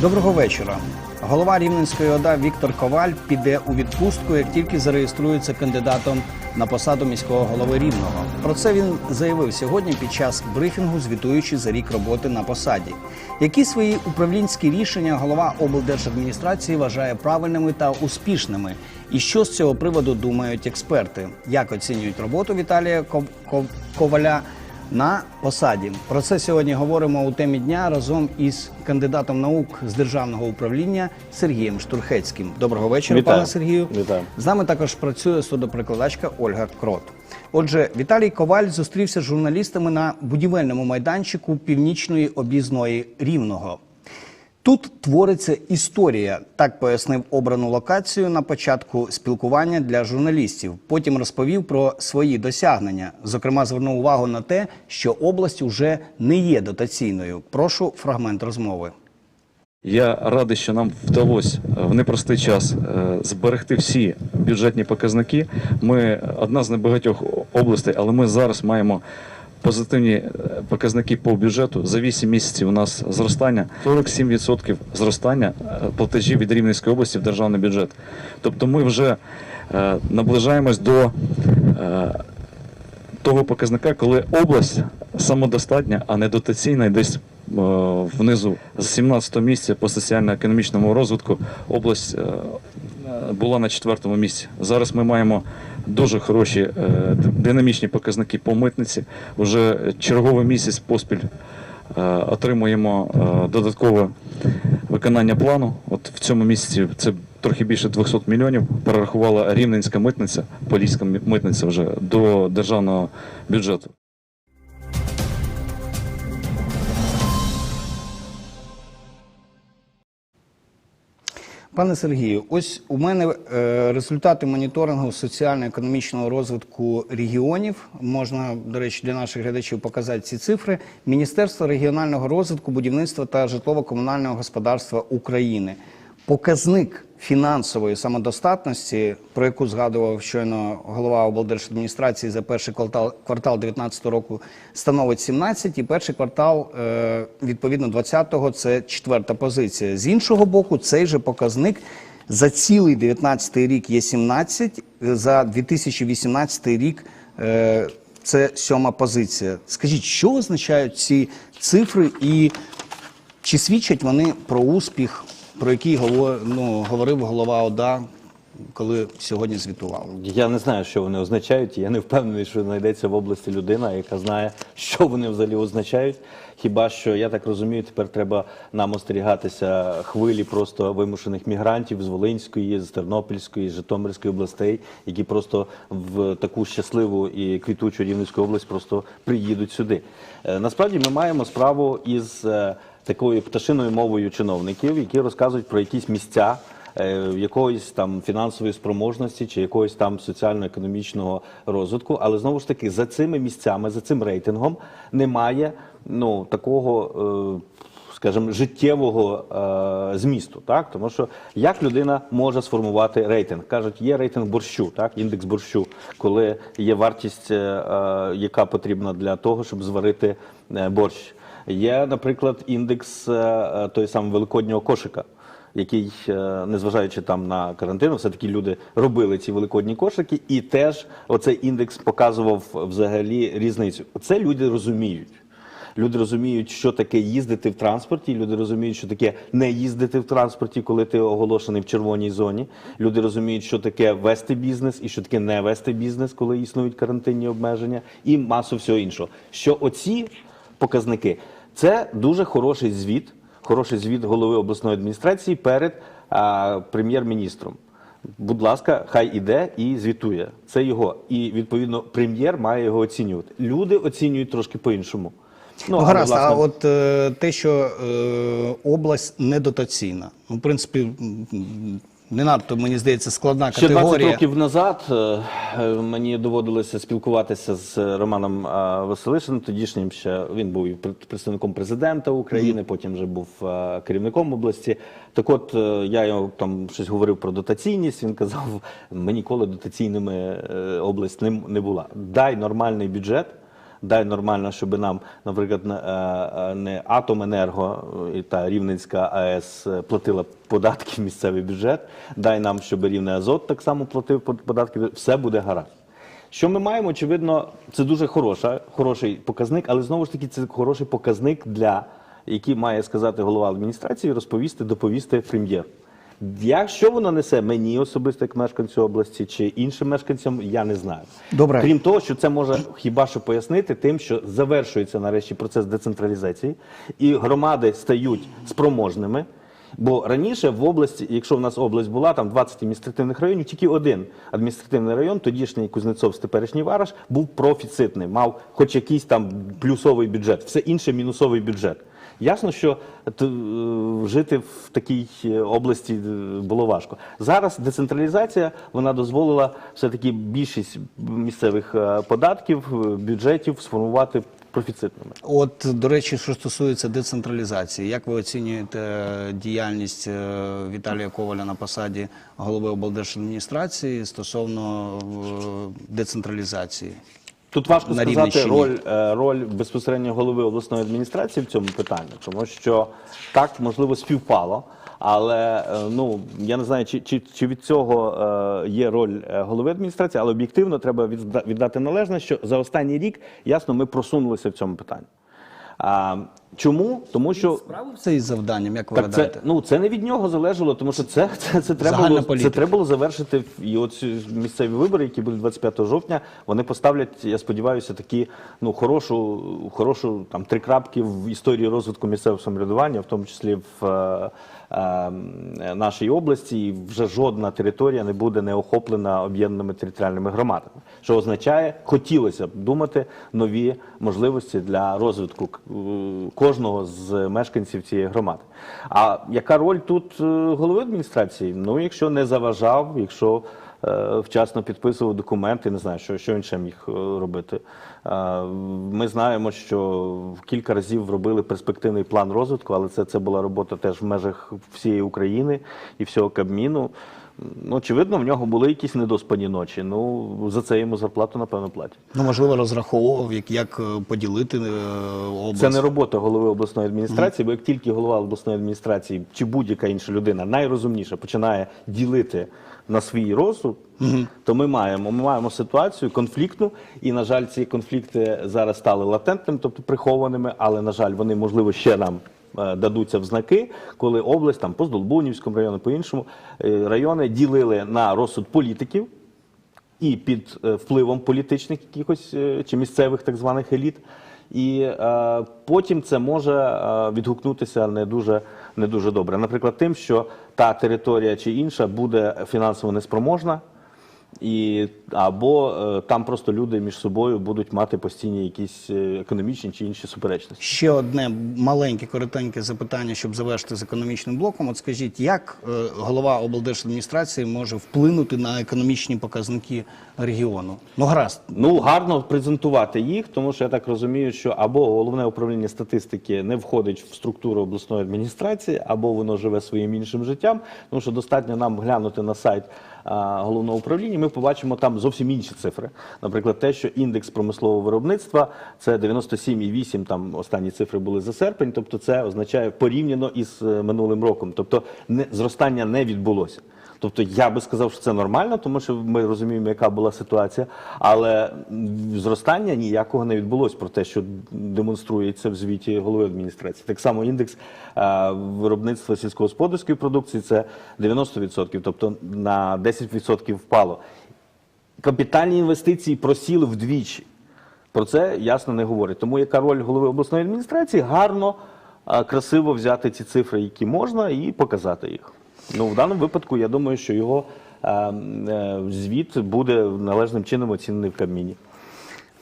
Доброго вечора. Голова Рівненської ОДА Віктор Коваль піде у відпустку, як тільки зареєструється кандидатом на посаду міського голови Рівного. Про це він заявив сьогодні під час брифінгу, звітуючи за рік роботи на посаді. Які свої управлінські рішення голова облдержадміністрації вважає правильними та успішними? І що з цього приводу думають експерти? Як оцінюють роботу Віталія Ков- Ков- Коваля? На посаді. Про це сьогодні говоримо у темі дня разом із кандидатом наук з державного управління Сергієм Штурхецьким. Доброго вечора, Вітаю. пане Сергію. Вітаю. З нами також працює судоприкладачка Ольга Крот. Отже, Віталій Коваль зустрівся з журналістами на будівельному майданчику північної об'їзної Рівного. Тут твориться історія, так пояснив обрану локацію на початку спілкування для журналістів. Потім розповів про свої досягнення. Зокрема, звернув увагу на те, що область уже не є дотаційною. Прошу фрагмент розмови. Я радий, що нам вдалося в непростий час е, зберегти всі бюджетні показники. Ми одна з небагатьох областей, але ми зараз маємо позитивні е, показники по бюджету. За 8 місяців у нас зростання 47% зростання е, платежів від Рівненської області в державний бюджет. Тобто ми вже е, наближаємось до того показника, коли область самодостатня, а не дотаційна, десь внизу. З 17 місця по соціально-економічному розвитку область була на четвертому місці. Зараз ми маємо дуже хороші е, динамічні показники по митниці. Уже черговий місяць поспіль е, отримуємо е, додаткове виконання плану. От в цьому місяці це трохи більше 200 мільйонів перерахувала рівненська митниця, поліська митниця вже до державного бюджету. Пане Сергію, ось у мене е, результати моніторингу соціально-економічного розвитку регіонів. Можна, до речі, для наших глядачів показати ці цифри. Міністерство регіонального розвитку, будівництва та житлово-комунального господарства України. Показник фінансової самодостатності, про яку згадував щойно голова облдержадміністрації за перший квартал квартал 2019 року, становить 17, і перший квартал е, відповідно 20-го – це четверта позиція. З іншого боку, цей же показник за цілий 19 рік є 17, за 2018 рік е, це сьома позиція. Скажіть, що означають ці цифри і чи свідчать вони про успіх, про який голо- ну, говорив голова ОДА, коли сьогодні звітував? Я не знаю, що вони означають. Я не впевнений, що знайдеться в області людина, яка знає, що вони взагалі означають. Хіба що я так розумію, тепер треба нам остерігатися хвилі просто вимушених мігрантів з Волинської, з Тернопільської, з Житомирської областей, які просто в таку щасливу і квітучу Рівненську область просто приїдуть сюди. Е, Насправді ми маємо справу із е, такою пташиною мовою чиновників, які розказують про якісь місця е, якоїсь там фінансової спроможності чи якогось там соціально-економічного розвитку. Але знову ж таки, за цими місцями, за цим рейтингом немає ну такого. е, Скажімо, життєвого е, змісту, так тому що як людина може сформувати рейтинг? кажуть, є рейтинг борщу, так індекс борщу, коли є вартість, яка потрібна для того, щоб зварити борщ. Є, наприклад, індекс е, е, той самий великоднього кошика який, е, незважаючи там на карантин, все-таки люди робили ці великодні кошики, і теж оцей індекс показував взагалі різницю. Це люди розуміють. Люди розуміють, що таке їздити в транспорті. Люди розуміють, що таке не їздити в транспорті, коли ти оголошений в червоній зоні. Люди розуміють, що таке вести бізнес і що таке не вести бізнес, коли існують карантинні обмеження, і масу всього іншого. Що оці показники це дуже хороший звіт, хороший звіт голови обласної адміністрації перед прем'єр-міністром. Будь ласка, хай іде і звітує. Це його. І відповідно прем'єр має його оцінювати. Люди оцінюють трошки по-іншому. Ну, але, гаразд, а от е, те, що е, область недотаційна, ну, в принципі, не надто, мені здається, складна Ще 20 років назад е, е, мені доводилося спілкуватися з Романом е, Василишиним, тодішнім ще він був представником президента України, потім вже був керівником області. Так от я його там щось говорив про дотаційність. Він казав, ми ніколи дотаційними область не була. Дай нормальний бюджет. Дай нормально, щоб нам, наприклад, не, е, е, Атоменерго е, і та Рівненська АЕС е, платила податки в місцевий бюджет, дай нам, щоб Рівне Азот так само платив податки, все буде гаразд. Що ми маємо? Очевидно, це дуже хороша, хороший показник, але знову ж таки це хороший показник для який має сказати голова адміністрації, розповісти, доповісти прем'єр. Якщо воно несе мені особисто як мешканцю області чи іншим мешканцям, я не знаю. Добре. Крім того, що це може хіба що пояснити тим, що завершується нарешті процес децентралізації, і громади стають спроможними. Бо раніше в області, якщо в нас область була, там 20 адміністративних районів, тільки один адміністративний район, тодішній Кузнецов, теперішній Вараш, був профіцитний, мав хоч якийсь там плюсовий бюджет, все інше мінусовий бюджет. Ясно, що е, жити в такій е, області е, було важко. Зараз децентралізація вона дозволила все-таки більшість місцевих податків, бюджетів сформувати профіцитними. От, до речі, що стосується децентралізації, як ви оцінюєте діяльність Віталія Коваля на посаді голови облдержадміністрації стосовно децентралізації? Тут важко На сказати роль, е, роль безпосередньо голови обласної адміністрації в цьому питанні, тому що так можливо співпало. Але е, ну я не знаю, чи, чи, чи від цього е, є роль голови адміністрації, але об'єктивно треба віддати належне, що за останній рік ясно ми просунулися в цьому питанні. Чому? Тому що Справився із завданням, як ви так це, гадаєте? ну, це не від нього залежало, тому що це, це, це, треба, Загальна було, це треба було завершити. І от місцеві вибори, які будуть 25 жовтня, вони поставлять, я сподіваюся, такі ну, хорошу, хорошу там, три крапки в історії розвитку місцевого самоврядування, в тому числі в е, е, нашій області. І вже жодна територія не буде не охоплена об'єднаними територіальними громадами. Що означає, хотілося б думати нові можливості для розвитку е, кожного з мешканців цієї громади. А яка роль тут е, голови адміністрації? Ну, якщо не заважав, якщо е, вчасно підписував документи, не знаю, що, що він ще міг робити. Е, Ми знаємо, що кілька разів робили перспективний план розвитку, але це, це була робота теж в межах всієї України і всього Кабміну. Ну, очевидно, в нього були якісь недоспані ночі. Ну, за це йому зарплату, напевно, платять. Ну, можливо, розраховував, як, як е, поділити е, область. Це не робота голови обласної адміністрації, бо як тільки голова обласної адміністрації чи будь-яка інша людина найрозумніша починає ділити на свій розсуд, то ми маємо, ми маємо ситуацію конфліктну, і на жаль, ці конфлікти зараз стали латентними, тобто прихованими, але на жаль, вони можливо ще нам. Е, Дадуться в знаки, коли область там по Здолбунівському району, по іншому е, райони ділили на розсуд політиків, і під е, впливом політичних якихось чи місцевих так званих еліт. І е, потім це може відгукнутися не дуже, не дуже добре. Наприклад, тим, що та територія чи інша буде фінансово неспроможна, і, або е, там просто люди між собою будуть мати постійні якісь е, економічні чи інші суперечності. Ще одне маленьке, коротеньке запитання, щоб завершити з економічним блоком. От скажіть, як е, голова облдержадміністрації може вплинути на економічні показники регіону? Ну, гаразд, Ну, гарно презентувати їх, тому що я так розумію, що або головне управління статистики не входить в структуру обласної адміністрації, або воно живе своїм іншим життям. Тому що достатньо нам глянути на сайт головного управління. Ми побачимо там зовсім інші цифри. Наприклад, те, що індекс промислового виробництва це 97,8, Там останні цифри були за серпень. Тобто, це означає порівняно із е, минулим роком. Тобто, не зростання не відбулося. Тобто я би сказав, що це нормально, тому що ми розуміємо, яка була ситуація, але зростання ніякого не відбулось про те, що демонструється в звіті голови адміністрації. Так само індекс е, виробництва сільськогосподарської продукції це 90%, тобто на 10% впало. Капітальні інвестиції просіли вдвічі. Про це ясно не говорить. Тому яка роль голови обласної адміністрації гарно, красиво взяти ці цифри, які можна, і показати їх. Ну, в даному випадку, я думаю, що його е, е, звіт буде належним чином оцінений в Кабміні.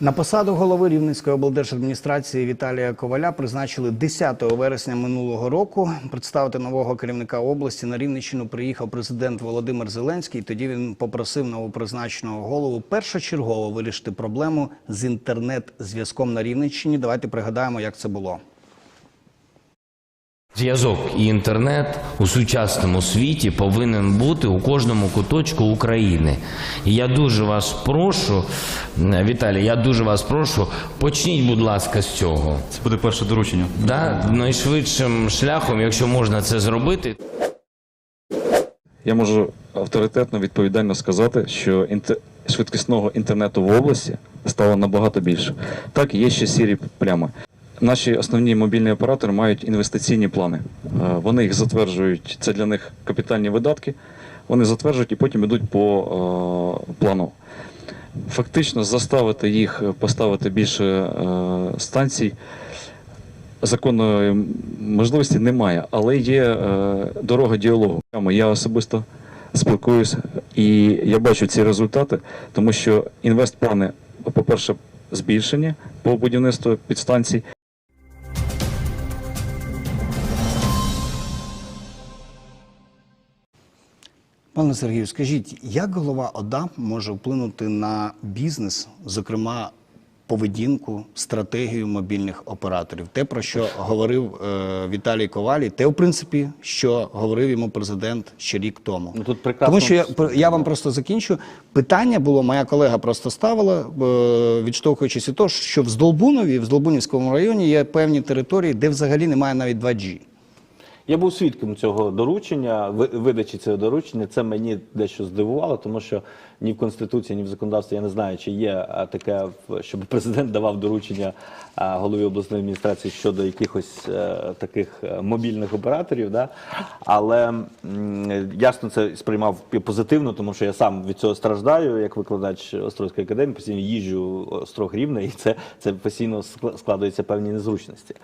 На посаду голови Рівненської облдержадміністрації Віталія Коваля призначили 10 вересня минулого року. Представити нового керівника області на Рівненщину приїхав президент Володимир Зеленський. Тоді він попросив новопризначеного голову першочергово вирішити проблему з інтернет-зв'язком на Рівненщині. Давайте пригадаємо, як це було. Зв'язок і інтернет у сучасному світі повинен бути у кожному куточку України. І я дуже вас прошу, е, Віталій, я дуже вас прошу, почніть, будь ласка, з цього. Це буде перше доручення. Да? Найшвидшим шляхом, якщо можна це зробити, Я можу авторитетно відповідально сказати, що інте- швидкісного інтернету в області стало набагато більше. Так, є ще сірі плями. Наші основні мобільні оператори мають інвестиційні плани. Е, Вони їх затверджують, це для них капітальні видатки. Вони затверджують і потім йдуть по е, плану. Фактично заставити їх поставити більше е, станцій законної можливості немає, але є дорога діалогу. Я особисто спілкуюся і я бачу ці результати, тому що інвестплани, по-перше, збільшені по будівництву підстанцій. Пане Сергію, скажіть, як голова ОДА може вплинути на бізнес, зокрема поведінку, стратегію мобільних операторів? Те, про що говорив е, Віталій Ковалій, те, в принципі, що говорив йому президент ще рік тому. Ну, тут прекрасно- Тому що я, я вам просто закінчу. Питання було, моя колега просто ставила, е, відштовхуючись від того, що в Здолбунові, в Здолбунівському районі є певні території, де взагалі немає навіть 2G. Я був свідком цього доручення, ви- видачі цього доручення. Це мені дещо здивувало, тому що ні в конституції, ні в законодавстві я не знаю, чи є таке, щоб президент давав доручення голові обласної адміністрації щодо якихось е, таких е, мобільних операторів. Да? Але ясно це сприймав позитивно, тому що я сам від цього страждаю, як викладач Острозької академії, постійно їжджу Острог Рівне, і це, це постійно скла- складаються певні незручності.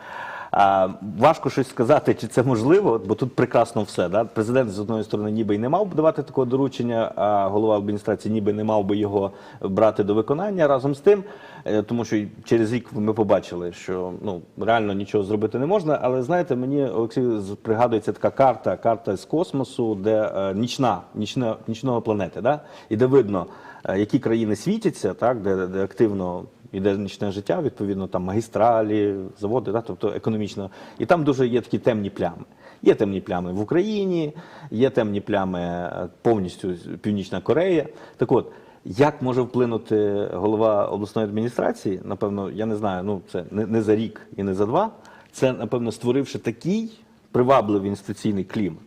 А, важко щось сказати, чи це можливо, бо тут прекрасно все. Да? Президент з одної сторони ніби й не мав давати такого доручення, а голова адміністрації ніби не мав би його брати до виконання разом з тим, е, тому що через рік ми побачили, що ну реально нічого зробити не можна. Але знаєте, мені Олексій пригадується така карта, карта з космосу, де е, нічна, нічна, нічного планети, да? і де видно, е, які країни світяться, так, де, де активно іде нічне життя, відповідно, там магістралі, заводи, да, тобто економічно. І там дуже є такі темні плями. Є темні плями в Україні, є темні плями е, повністю Північна Корея. Так от, як може вплинути голова обласної адміністрації? Напевно, я не знаю, ну це не, не за рік і не за два. Це, напевно, створивши такий привабливий інституційний клімат,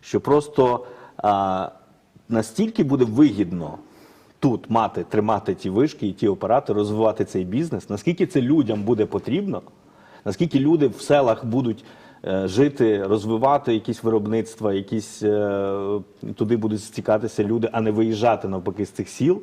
що просто а, настільки буде вигідно тут мати, тримати ті вишки і ті оператори, розвивати цей бізнес, наскільки це людям буде потрібно, наскільки люди в селах будуть жити, розвивати якісь виробництва, якісь е, туди будуть стікатися люди, а не виїжджати навпаки з цих сіл.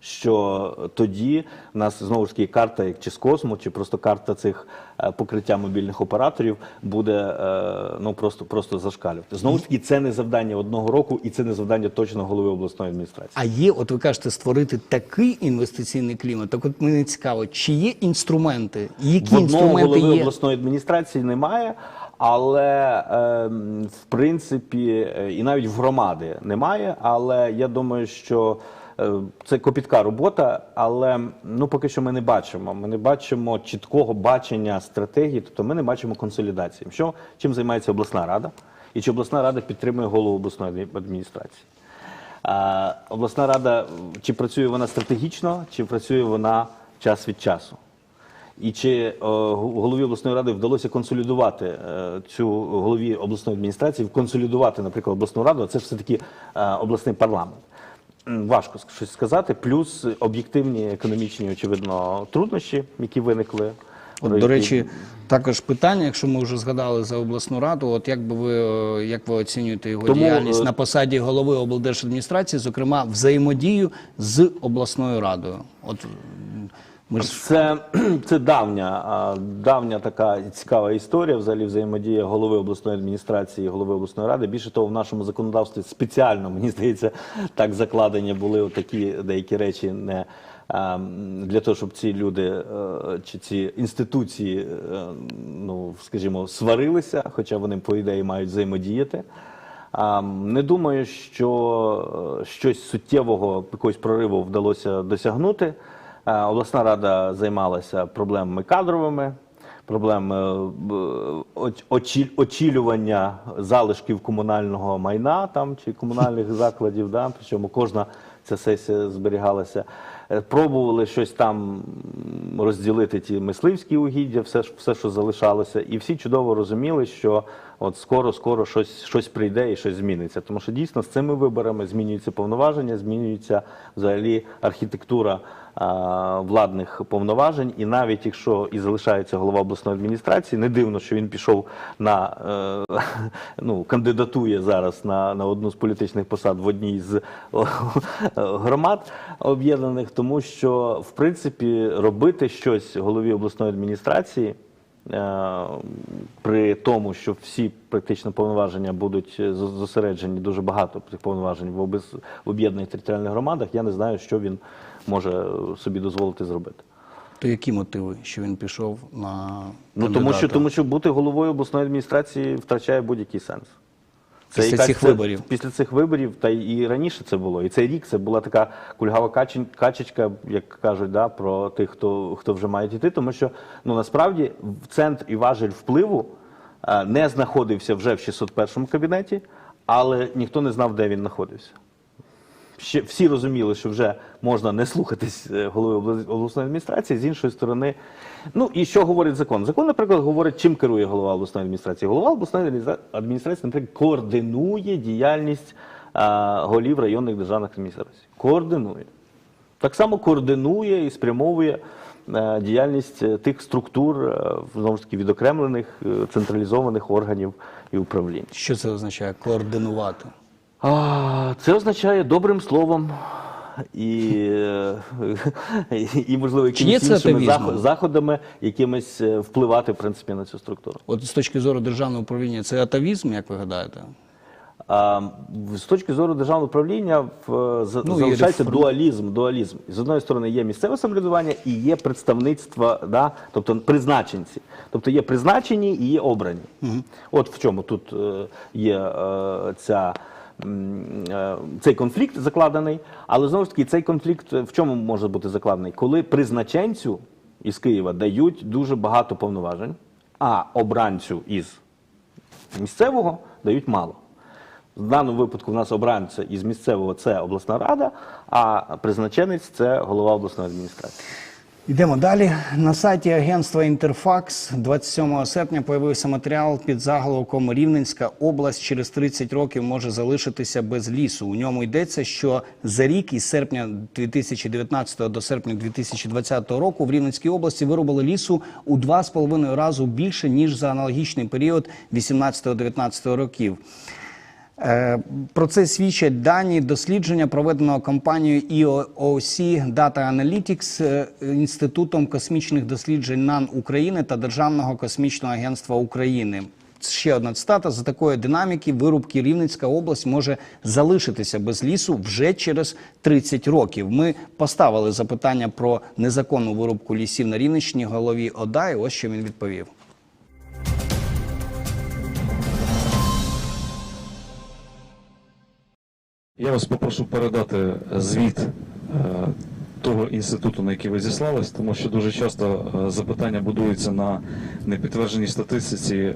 Що тоді в нас знову ж таки карта, як чи з косму, чи просто карта цих е, покриття мобільних операторів буде е, ну просто просто зашкалювати. Знову ж таки, це не завдання одного року, і це не завдання точно голови обласної адміністрації. А є, от ви кажете, створити такий інвестиційний клімат. Так от мені цікаво, чи є інструменти? Які В одного інструменти голови є? обласної адміністрації немає, але ем, в принципі е, і навіть в громади немає. Але я думаю, що е, це копітка робота, але ну поки що ми не бачимо. Ми не бачимо чіткого бачення стратегії, тобто ми не бачимо консолідації. Що чим займається обласна рада, і чи обласна рада підтримує голову обласної адміністрації? А, обласна рада, чи працює вона стратегічно, чи працює вона час від часу? І чи голові обласної ради вдалося консолідувати е, цю голові обласної адміністрації, консолідувати, наприклад, обласну раду, а це ж все-таки е, обласний парламент. Важко щось сказати, плюс об'єктивні економічні, очевидно, труднощі, які виникли. От, до речі, також питання, якщо ми вже згадали за обласну раду, от як би ви е, як ви оцінюєте його Тому, діяльність е, на посаді голови облдержадміністрації, зокрема взаємодію з обласною радою? От ми ж Це, це давня, давня така цікава історія, взагалі взаємодія голови обласної адміністрації голови обласної ради. Більше того, в нашому законодавстві спеціально, мені здається, так закладені були такі деякі речі не для того, щоб ці люди е, чи ці інституції, е, ну скажімо, сварилися, хоча вони по ідеї мають взаємодіяти. Не думаю, що е, щось суттєвого якогось прориву вдалося досягнути. Е, Обласна рада займалася проблемами кадровими, проблем е, очілювання залишків комунального майна там чи комунальних закладів. Да? Причому кожна ця сесія зберігалася. Е, Пробували щось там розділити ті мисливські угіддя, все, все, що залишалося, і всі чудово розуміли, що от скоро, скоро щось, щось прийде і щось зміниться. Тому що дійсно з цими виборами змінюються повноваження, змінюється взагалі архітектура а, владних повноважень. І навіть якщо і залишається голова обласної адміністрації, не дивно, що він пішов на е, ну, кандидатує зараз на, на одну з політичних посад в одній з громад об'єднаних, тому що в принципі робити щось голові обласної адміністрації. Е, При тому, що всі практично повноваження будуть е, зосереджені дуже багато цих повноважень в об'єднаних територіальних громадах, я не знаю, що він може е, собі дозволити зробити. То які мотиви, що він пішов на Ну тому що тому, що бути головою обласної адміністрації втрачає будь-який сенс. Після якась цих це- виборів. Після цих виборів, та і раніше це було. І цей рік це була така кульгава качень- качечка, як кажуть, да, про тих, хто, хто вже має йти. Тому що ну насправді в центр і важель впливу е, не знаходився вже в 601 кабінеті, але ніхто не знав, де він знаходився. Ще всі розуміли, що вже можна не слухатись е, голови обласної адміністрації. З іншої сторони, ну і що говорить закон? Закон, наприклад, говорить, чим керує голова обласної адміністрації. Голова обласної адміністрації, наприклад, координує діяльність а, голів районних державних адміністрацій. Координує. Так само координує і спрямовує е, діяльність е, тих структур, е, знову ж таки, відокремлених е, централізованих органів і управлінь. Що це означає координувати? А, Це означає добрим словом і, е, і, і можливо, якимись іншими заход- заходами, якимись е, впливати в принципі на цю структуру. От з точки зору державного управління, це атавізм, як ви гадаєте? А, з точки зору державного управління в, Ну, залишається реформ- дуалізм. дуалізм. З одної сторони є місцеве самоврядування і є представництво, да, тобто призначенці. Тобто є призначені і є обрані. От в чому тут е, є е, ця. Е, Цей конфлікт закладений, але знову ж таки цей конфлікт в чому може бути закладений? Коли призначенцю із Києва дають дуже багато повноважень, а обранцю із місцевого дають мало. В даному випадку в нас обранця із місцевого це обласна рада, а призначенець це голова обласної адміністрації. Йдемо далі. На сайті агентства Інтерфакс 27 серпня появився матеріал під заголовком Рівненська область через 30 років може залишитися без лісу. У ньому йдеться, що за рік із серпня 2019 до серпня 2020 року в Рівненській області вирубали лісу у 2,5 разу більше ніж за аналогічний період 18-19 років. Е, Про це свідчать дані дослідження, проведеного компанією EOC Data Analytics е, Інститутом космічних досліджень НАН України та Державного космічного агентства України. Ще одна цитата: за такої динаміки вирубки Рівненська область може залишитися без лісу вже через 30 років. Ми поставили запитання про незаконну вирубку лісів на Рівненщині голові ОДА, і ось що він відповів. Я вас попрошу передати звіт е, того інституту, на який ви зіслались, тому що дуже часто е, запитання будуються на непідтвердженій статистиці е,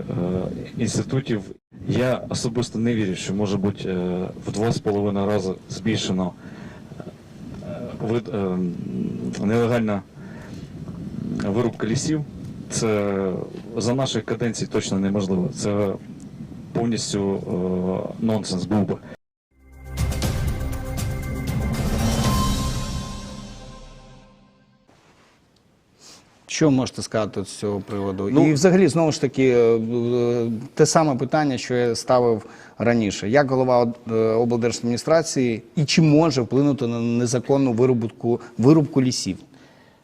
інститутів. Я особисто не вірю, що може бути в два з половиною рази збільшено нелегальна вирубка лісів. Це за нашої каденції точно неможливо. Це повністю нонсенс був би. Що можете сказати з цього приводу? Ну- і взагалі, знову ж таки, е, е, те саме питання, що я ставив раніше. Як голова е, облдержадміністрації і чи може вплинути на незаконну вирубку, вирубку лісів?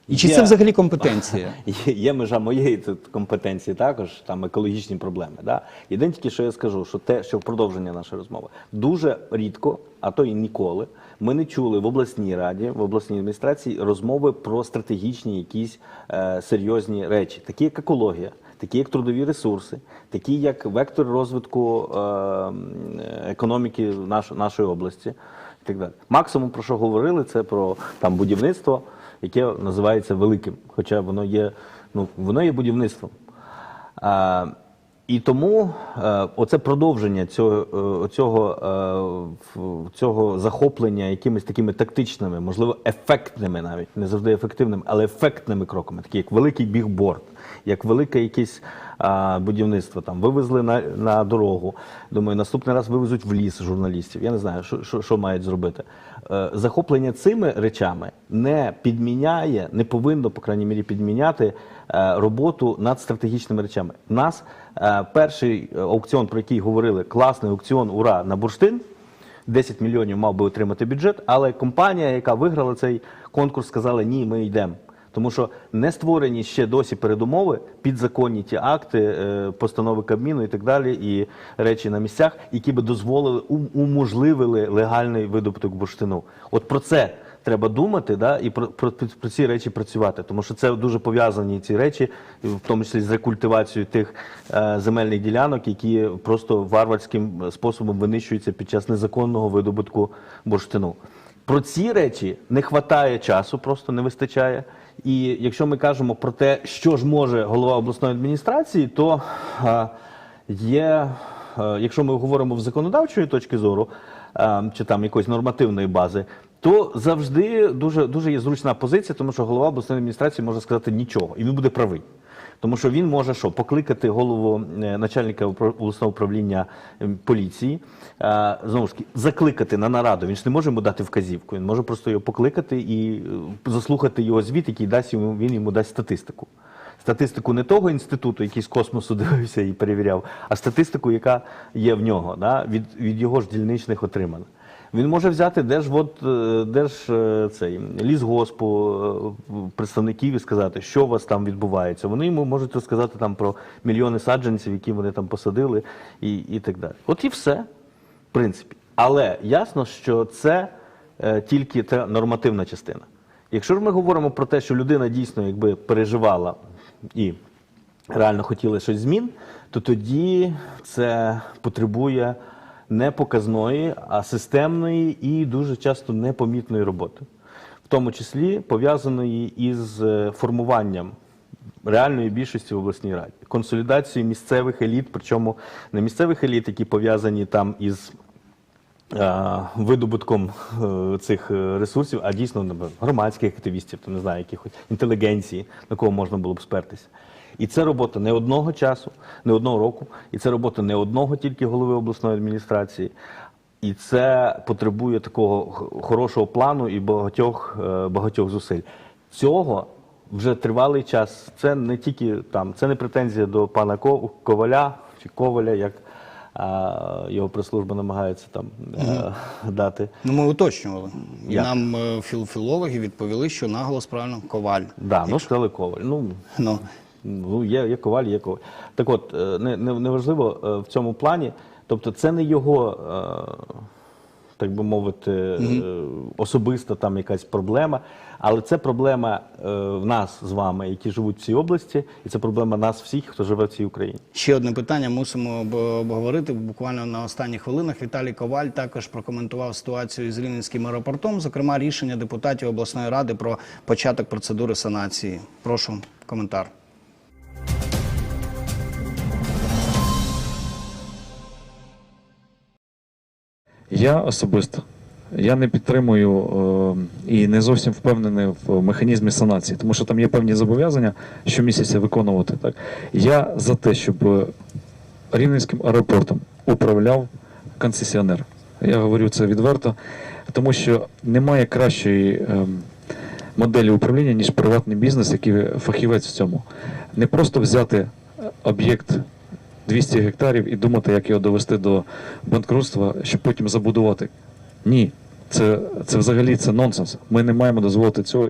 І чи Є- це взагалі компетенція? Є, є межа моєї тут компетенції також, там екологічні проблеми. Да? Єдине тільки, що я скажу, що те, що в продовження нашої розмови, дуже рідко, а то і ніколи, ми не чули в обласній раді, в обласній адміністрації розмови про стратегічні якісь е, серйозні речі, такі як екологія, такі як трудові ресурси, такі як вектор розвитку е, економіки наш, нашої області. І так далі. Максимум про що говорили, це про там будівництво, яке називається великим. Хоча воно є, ну воно є будівництвом. А, і тому а, оце продовження цього, е, цього, е, цього захоплення якимись такими тактичними, можливо, ефектними навіть, не завжди ефективними, але ефектними кроками, такі як великий бігборд, як велике якесь а, будівництво. Там вивезли на, на дорогу. Думаю, наступний раз вивезуть в ліс журналістів. Я не знаю, що, що, що мають зробити. Е, захоплення цими речами не підміняє, не повинно, по крайній мірі, підміняти е, роботу над стратегічними речами. У нас е, перший аукціон, про який говорили, класний аукціон Ура на бурштин. 10 мільйонів мав би отримати бюджет, але компанія, яка виграла цей конкурс, сказала: ні, ми йдемо. Тому що не створені ще досі передумови, підзаконні ті акти, е, постанови Кабміну і так далі, і речі на місцях, які би дозволили ум- уможливили легальний видобуток бурштину. От про це треба думати, да, і про, про, про ці речі працювати, тому що це дуже пов'язані ці речі, в тому числі з рекультивацією тих е, земельних ділянок, які просто варварським способом винищуються під час незаконного видобутку бурштину. Про ці речі не вистачає часу, просто не вистачає. І якщо ми кажемо про те, що ж може голова обласної адміністрації, то е, є, е, якщо ми говоримо в законодавчої точки зору, е, чи там якоїсь нормативної бази, то завжди дуже, дуже є зручна позиція, тому що голова обласної адміністрації може сказати нічого, і він буде правий. Тому що він може що покликати голову е, начальника обласного управління ем, поліції, е, знову ж таки, закликати на нараду. Він ж не може йому дати вказівку. Він може просто його покликати і е, заслухати його звіт, який дасть йому він йому дасть статистику. Статистику не того інституту, який з космосу дивився і перевіряв, а статистику, яка є в нього, да, від, від його ж дільничних отримана. Він може взяти держвод, е, держ е, цей лісгоспу е, представників і сказати, що у вас там відбувається. Вони йому можуть розказати там про мільйони саджанців, які вони там посадили, і, і так далі. От і все, в принципі. Але ясно, що це е, тільки та нормативна частина. Якщо ж ми говоримо про те, що людина дійсно якби переживала і реально хотіли щось змін, то тоді це потребує не показної, а системної і дуже часто непомітної роботи, в тому числі пов'язаної із е, формуванням реальної більшості в обласній раді, консолідацією місцевих еліт, причому не місцевих еліт, які пов'язані там із е, видобутком е, цих ресурсів, а дійсно громадських активістів, то не знаю, якихось інтелігенції, на кого можна було б спертися. І це робота не одного часу, не одного року, і це робота не одного тільки голови обласної адміністрації. І це потребує такого хорошого плану і багатьох, е, багатьох зусиль. Цього вже тривалий час. Це не тільки там, це не претензія до пана Коваля чи Коваля, як а, його прес-служба намагається там е, дати. Ну, ми уточнювали. Як? нам е, філологи відповіли, що наголос правильно коваль. Да, ну сказали Коваль. Ну, Ну, Ну, є, є коваль, є коваль. Так от, е, не, не, неважливо е, в цьому плані, тобто це не його, е, так би мовити, е, особиста там якась проблема, але це проблема в нас з вами, які живуть в цій області, і це проблема нас всіх, хто живе в цій Україні. ще одне питання мусимо обговорити буквально на останніх хвилинах. Віталій Коваль також прокоментував ситуацію з Рівненським аеропортом, зокрема рішення депутатів обласної ради про початок процедури санації. Прошу коментар. Я особисто я не підтримую е, і не зовсім впевнений в механізмі санації, тому що там є певні зобов'язання щомісяця виконувати. Так я за те, щоб Рівненським аеропортом управляв концесіонер. Я говорю це відверто, тому що немає кращої ем, моделі управління, ніж приватний бізнес, який фахівець в цьому. Не просто взяти е, об'єкт 200 гектарів і думати, як його довести до банкрутства, щоб потім забудувати. Ні, це, це взагалі це нонсенс. Ми не маємо дозволити цього.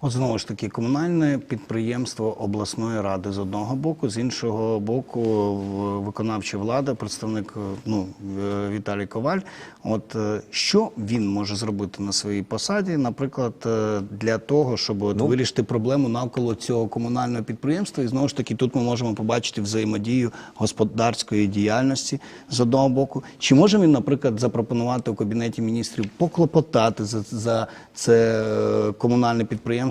От знову ж таки, комунальне підприємство обласної ради з одного боку, з іншого боку, виконавча влада, представник е, ну, е, Віталій Коваль. От е, що він може зробити на своїй посаді, наприклад, для того, щоб от вирішити проблему навколо цього комунального підприємства, і знову ж таки, тут ми можемо побачити взаємодію господарської діяльності з одного боку. Чи може він, наприклад, запропонувати у кабінеті міністрів поклопотати за, за це комунальне підприємство,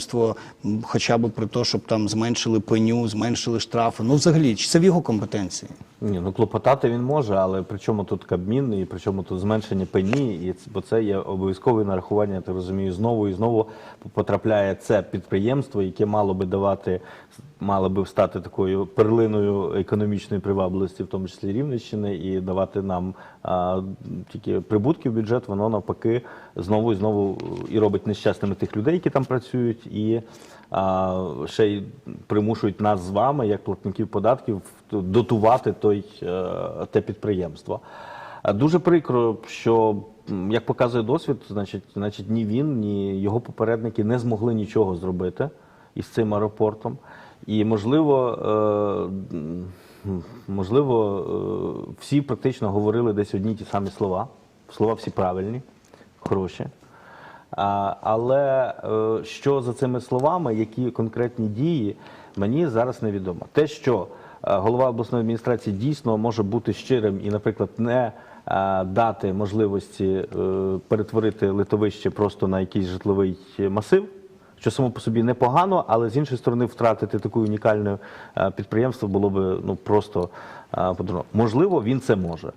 м, хоча б про те, щоб там зменшили пеню, зменшили штрафи? Ну, взагалі, чи це в його компетенції? Ні, ну клопотати він може, але при чому тут Кабмін і при чому тут зменшення пені, і бо це є обов'язкове нарахування, я так розумію, знову і знову потрапляє це підприємство, яке мало би давати, мало би стати такою перлиною економічної привабливості, в тому числі Рівненщини, і давати нам а, тільки прибутки в бюджет, воно навпаки знову і знову і робить нещасними тих людей, які там працюють, і а, ще й примушують нас з вами, як платників податків, дотувати той, е, те підприємство. Дуже прикро, що як показує досвід, значить, значить ні він, ні його попередники не змогли нічого зробити із цим аеропортом. І можливо, е, можливо, е, всі практично говорили десь одні ті самі слова. Слова всі правильні, хороші. Але е, що за цими словами, які конкретні дії, мені зараз невідомо. Те, що голова обласної адміністрації дійсно може бути щирим і, наприклад, не дати можливості е, перетворити литовище просто на якийсь житловий масив. Що само по собі непогано, але з іншої сторони втратити таке унікальне е, підприємство було б ну просто е, подурно. Можливо, він це може.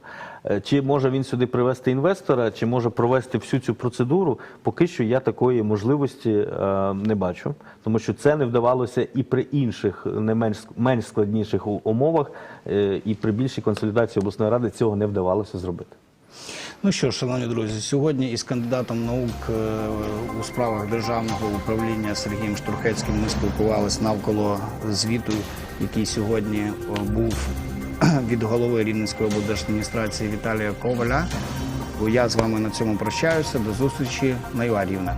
Е, Чи може він сюди привести інвестора, чи може провести всю цю процедуру? Поки що я такої можливості не бачу, тому що це не вдавалося і при інших не менш менш складніших умовах, і при більшій консолідації обласної ради цього не вдавалося зробити. Ну що, шановні друзі, сьогодні із кандидатом наук е, у справах державного управління Сергієм Штурхецьким ми спілкувалися навколо звіту, який сьогодні е, був від голови Рівненської облдержадміністрації Віталія Коваля. Я з вами на цьому прощаюся. До зустрічі на ЮА Рівне.